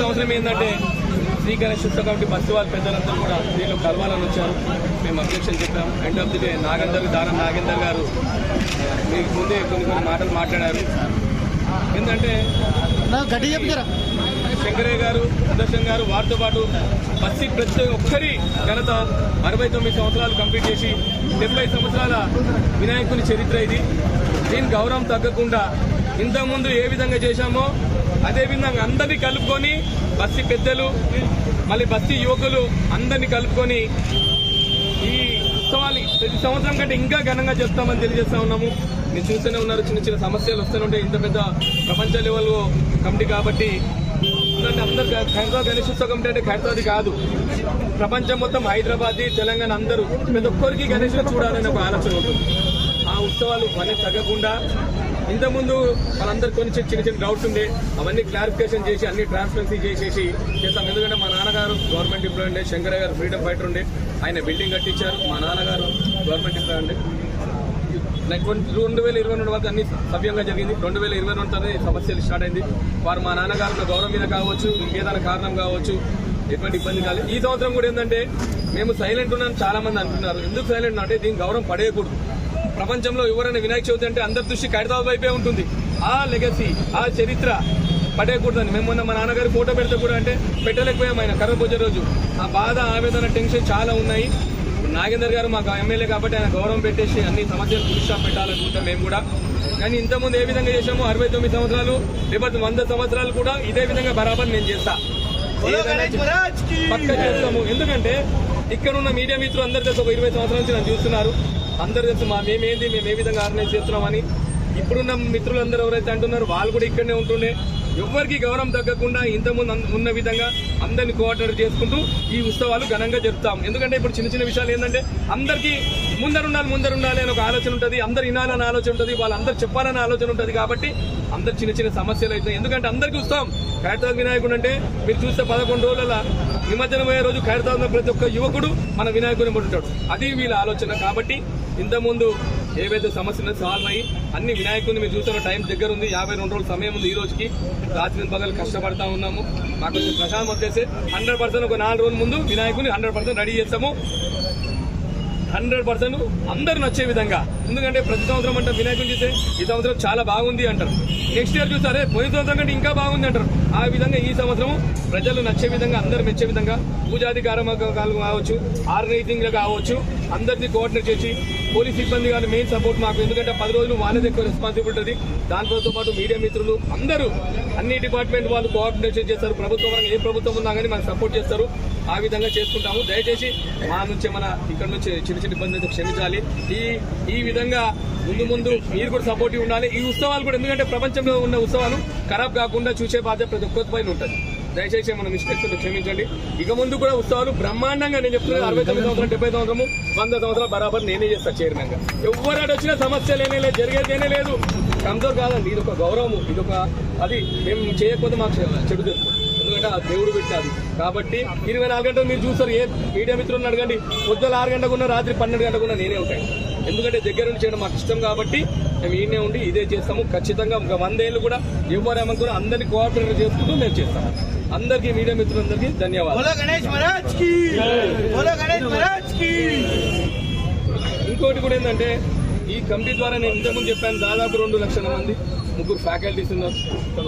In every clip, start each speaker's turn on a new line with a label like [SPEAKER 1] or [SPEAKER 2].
[SPEAKER 1] సంవత్సరం ఏంటంటే శ్రీ గణేష్ ఉత్సవ కమిటీ బస్సు వాళ్ళ పెద్దలందరూ కూడా దీనిలో కలవాలని వచ్చారు. మేము అబ్జెక్షన్ చెప్పాము. End of the day Nagender Danam Nagender garu మీకు ముందే కొన్ని కొన్ని మాటలు మాట్లాడారు. ఏంటంటే శంకరయ్య గారు సుదర్శన్ గారు వారితో పాటు బస్సి ప్రతి ఒక్కరి ఘనత అరవై తొమ్మిది సంవత్సరాలు కంప్లీట్ చేసి డెబ్బై సంవత్సరాల వినాయకుని చరిత్ర ఇది. దీని గౌరవం తగ్గకుండా ఇంతకుముందు ఏ విధంగా చేశామో అదేవిధంగా అందరినీ కలుపుకొని బస్తీ పెద్దలు మళ్ళీ బస్తీ యువకులు అందరినీ కలుపుకొని ఈ ఉత్సవాలు ప్రతి సంవత్సరం కంటే ఇంకా ఘనంగా చెప్తామని తెలియజేస్తా ఉన్నాము. మీరు చూస్తూనే ఉన్నారు చిన్న చిన్న సమస్యలు వస్తూనే ఉంటాయి. ఇంత పెద్ద ప్రపంచ లెవెల్ కమిటీ కాబట్టి ఎందుకంటే అందరు ఖైరతాబాద్ గణేష్ కమిటీ అంటే ఖైరతాబాద్ కాదు. ప్రపంచం మొత్తం హైదరాబాద్ తెలంగాణ అందరూ ప్రతి ఒక్కరికి గణేష్ చూడాలని ఒక ఆలోచన ఉంటుంది. ఉత్సవాలు పని తగ్గకుండా ఇంతకుముందు వాళ్ళందరూ కొన్ని చిన్న చిన్న డౌట్స్ ఉండే అవన్నీ క్లారిఫికేషన్ చేసి అన్ని ట్రాన్స్పరెన్సీ చేసేసి చేస్తాం. ఎందుకంటే మా నాన్నగారు గవర్నమెంట్ ఎంప్లాయీ ఉండే శంకరయ్య గారు ఫ్రీడమ్ ఫైటర్ ఉండే ఆయన బిల్డింగ్ కట్టించారు. మా నాన్నగారు గవర్నమెంట్ ఎంప్లాయీ ఉండే. లైక్ రెండు వేల ఇరవై రెండు వరకు అన్ని సవ్యంగా జరిగింది. రెండు వేల ఇరవై రెండు అనేది సమస్యలు స్టార్ట్ అయింది. వారు మా నాన్నగారు గౌరవం మీద కావచ్చు ఇంకేదైనా కారణం కావచ్చు ఎటువంటి ఇబ్బంది కాలేదు. ఈ సంవత్సరం కూడా ఏంటంటే మేము సైలెంట్ ఉన్నాం చాలా మంది అంటున్నారు. ఎందుకు సైలెంట్ అంటే దీని గౌరవం పడేయకూడదు. ప్రపంచంలో ఎవరైనా వినాయక చవితి అంటే అందరి దృష్టి ఖైరతాబాద్ వైపే ఉంటుంది. ఆ లెగసీ ఆ చరిత్ర పడేయకూడదని మేము మొన్న మా నాన్నగారి ఫోటో పెడితే కూడా అంటే పెట్టలేకపోయాం ఆయన కర్ర పూజ రోజు. ఆ బాధ ఆవేదన టెన్షన్ చాలా ఉన్నాయి. నాగేందర్ గారు మాకు ఎమ్మెల్యే కాబట్టి ఆయన గౌరవం పెట్టేసి అన్ని సమస్యలు పురుషా పెట్టాలనుకుంటాం మేము కూడా. కానీ ఇంతకుముందు ఏ విధంగా చేశామో అరవై తొమ్మిది సంవత్సరాలు లేకపోతే వంద సంవత్సరాలు కూడా ఇదే విధంగా బరాబర్ నేను చేస్తా. పక్క చేస్తాము. ఎందుకంటే ఇక్కడ ఉన్న మీడియా మిత్రులు అందరు తెలుసు ఒక ఇరవై సంవత్సరాల నుంచి నన్ను చూస్తున్నారు. అందరు తెలుసు మా మేమేంది మేము ఏ విధంగా ఆర్గనైజ్ చేస్తున్నామని. ఇప్పుడున్న మిత్రులందరూ ఎవరైతే అంటున్నారు వాళ్ళు కూడా ఇక్కడనే ఉంటుండే. ఎవరికి గౌరవం తగ్గకుండా ఇంతకుముందు ఉన్న విధంగా అందరిని కోఆర్డినేట్ చేసుకుంటూ ఈ ఉత్సవాలు ఘనంగా జరుపుతాం ఎందుకంటే ఇప్పుడు చిన్న చిన్న విషయాలు ఏంటంటే అందరికీ ముందరుండాలి ముందరుండాలి అని ఒక ఆలోచన ఉంటుంది అందరు వినాలని ఆలోచన ఉంటుంది వాళ్ళందరూ చెప్పాలని ఆలోచన ఉంటుంది కాబట్టి అందరు చిన్న చిన్న సమస్యలు అవుతాయి ఎందుకంటే అందరికీ ఉత్సవం. ఖైరతాద్ వినాయకుడు అంటే మీరు చూస్తే పదకొండు రోజుల నిమజ్జనం అయ్యే రోజు ఖైరతాద్ ప్రతి ఒక్క యువకుడు మన వినాయకుడిని పుట్టుంటాడు అది వీళ్ళ ఆలోచన కాబట్టి ఇంతకుముందు ఏవైతే సమస్యలు సాల్వ్ అయ్యి అన్ని వినాయకుడిని మీరు చూసిన టైం దగ్గర ఉంది. యాభై రెండు రోజుల సమయం ఉంది ఈ రోజుకి. రాత్రి పగలు కష్టపడతా ఉన్నాము. మాకు ప్రశాంతం వచ్చేసి హండ్రెడ్ పర్సెంట్ ఒక నాలుగు రోజుల ముందు వినాయకుడిని హండ్రెడ్ పర్సెంట్ రెడీ చేస్తాము. హండ్రెడ్ పర్సెంట్ అందరూ నచ్చే విధంగా. ఎందుకంటే ప్రతి సంవత్సరం అంటే వినాయకుని చూస్తే ఈ సంవత్సరం చాలా బాగుంది అంటారు. నెక్స్ట్ ఇయర్ చూస్తారే పోయిన సంవత్సరం కంటే ఇంకా బాగుంది అంటారు. ఆ విధంగా ఈ సంవత్సరం ప్రజలు నచ్చే విధంగా అందరు మెచ్చే విధంగా పూజాది కావచ్చు ఆర్గనైజింగ్ కావచ్చు అందరినీ కోఆర్డినేట్ చేసి పోలీస్ సిబ్బంది కానీ మెయిన్ సపోర్ట్ మాకు. ఎందుకంటే పది రోజులు వాళ్ళది ఎక్కువ రెస్పాన్సిబిలిటీ ఉంటుంది. దాంతో పాటు మీడియా మిత్రులు అందరూ అన్ని డిపార్ట్మెంట్ వాళ్ళు కోఆర్డినేషన్ చేస్తారు. ప్రభుత్వం ఏ ప్రభుత్వం ఉన్నా కానీ మనకు సపోర్ట్ చేస్తారు. ఆ విధంగా చేసుకుంటాము. దయచేసి మా నుంచి మన ఇక్కడ నుంచి చిన్న చిన్న ఇబ్బంది అయితే క్షమించాలి. ఈ ఈ విధంగా ముందు ముందు మీరు కూడా సపోర్టివ్ ఉండాలి. ఈ ఉత్సవాలు కూడా ఎందుకంటే ప్రపంచంలో ఉన్న ఉత్సవాలు ఖరాబ్ కాకుండా చూసే బాధ్యత ప్రతి ఒక్కరి పైన ఉంటుంది. దయచేసి మన మిస్టేక్స్ క్షమించండి. ఇక ముందు కూడా ఉత్సవాలు బ్రహ్మాండంగా నేను చెప్తున్నాను. అరవై తొమ్మిది సంవత్సరాలు డెబ్బై సంవత్సరము వంద సంవత్సరాలు బరాబర్ నేనే చేస్తా చైర్మన్గా. ఎవరు వచ్చినా సమస్య లేనే లేదు జరిగేదేనే లేదు. కమ్జోర్ కాదండి. ఇది ఒక గౌరవం ఇది ఒక అది మేము చేయకపోతే మాకు చెడు తెలుస్తుంది. కూడా దేవుడు పెట్టాలి కాబట్టి ఇరవై నాలుగు గంటలు మీరు చూస్తారు ఏ మీడియా మిత్రులను అడగండి పొద్దున ఆరు గంటకున్న రాత్రి పన్నెండు గంటకున్న నేనే ఉంటాను. ఎందుకంటే దగ్గర నుంచి చేయడం మాకు ఇష్టం కాబట్టి మేము ఈయనే ఉండి ఇదే చేస్తాము. ఖచ్చితంగా ఇంకా వంద ఏళ్ళు కూడా ఎవరేమని కూడా అందరినీ కోఆపరేట్ చేసుకుంటూ మేము చేస్తాము అందరికీ మీడియా మిత్రులందరికీ ధన్యవాదాలు. ఇంకోటి కూడా ఏంటంటే ఈ కమిటీ ద్వారా నేను ఇంతకుముందు చెప్పాను దాదాపు రెండు లక్షల మంది ముగ్గురు ఫ్యాకల్టీస్ ఉన్నారు.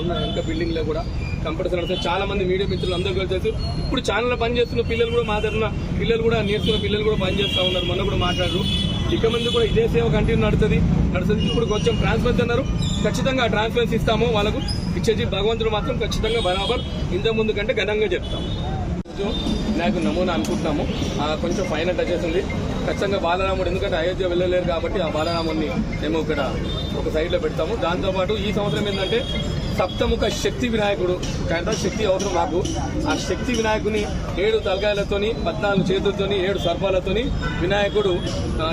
[SPEAKER 1] ఉన్న ఇంకా బిల్డింగ్లో కూడా. కంపల్సరీ నడుస్తుంది. చాలా మంది మీడియా మిత్రులు అందరూ కూడా తెలుసు ఇప్పుడు ఛానల్ పనిచేస్తున్న పిల్లలు కూడా మా తరఫున పిల్లలు కూడా నేర్చుకున్న పిల్లలు కూడా పనిచేస్తూ ఉన్నారు. మొన్న కూడా మాట్లాడారు. ఇక ముందు కూడా ఇదే సేవ కంటిన్యూ నడుతుంది నడుస్తుంది. ఇప్పుడు కొంచెం ట్రాన్స్ఫరెన్స్ అన్నారు. ఖచ్చితంగా ట్రాన్స్ఫరెన్స్ ఇస్తాము వాళ్ళకు. ఇచ్చేసి భగవంతుడు మాత్రం ఖచ్చితంగా బరాబర్. ఇంత ముందు కంటే ఘనంగా చెప్తాము. నాకు నమూనా అనుకుంటున్నాము. కొంచెం ఫైనల్ టచెస్ ఉంది. ఖచ్చితంగా బాలరాముడు ఎందుకంటే అయోధ్య వెళ్ళలేరు కాబట్టి ఆ బాలరాముడిని మేము ఇక్కడ ఒక సైడ్లో పెడతాము. దాంతోపాటు ఈ సంవత్సరం ఏంటంటే సప్తముఖ శక్తి వినాయకుడు. కంటే శక్తి అవసరం మాకు ఆ శక్తి వినాయకుని ఏడు తలకాయలతోని పద్నాలుగు చేతులతోని ఏడు సర్పాలతోని వినాయకుడు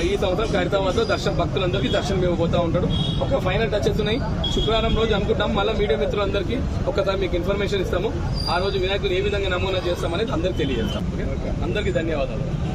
[SPEAKER 1] ఈ సంవత్సరం ఖైరతాబాద్లో దర్శన భక్తులందరికీ దర్శనం ఇవ్వబోతూ ఉంటాడు. ఒక ఫైనల్ టచెస్ ఉన్నాయి. శుక్రవారం రోజు అనుకుంటాం. మళ్ళీ మీడియా మిత్రులందరికీ ఒకసారి మీకు ఇన్ఫర్మేషన్ ఇస్తాము. ఆ రోజు వినాయకుడు ఏ విధంగా నమూనా చేస్తామనేది అందరికీ తెలియజేస్తాం. ఓకే? అందరికీ ధన్యవాదాలు.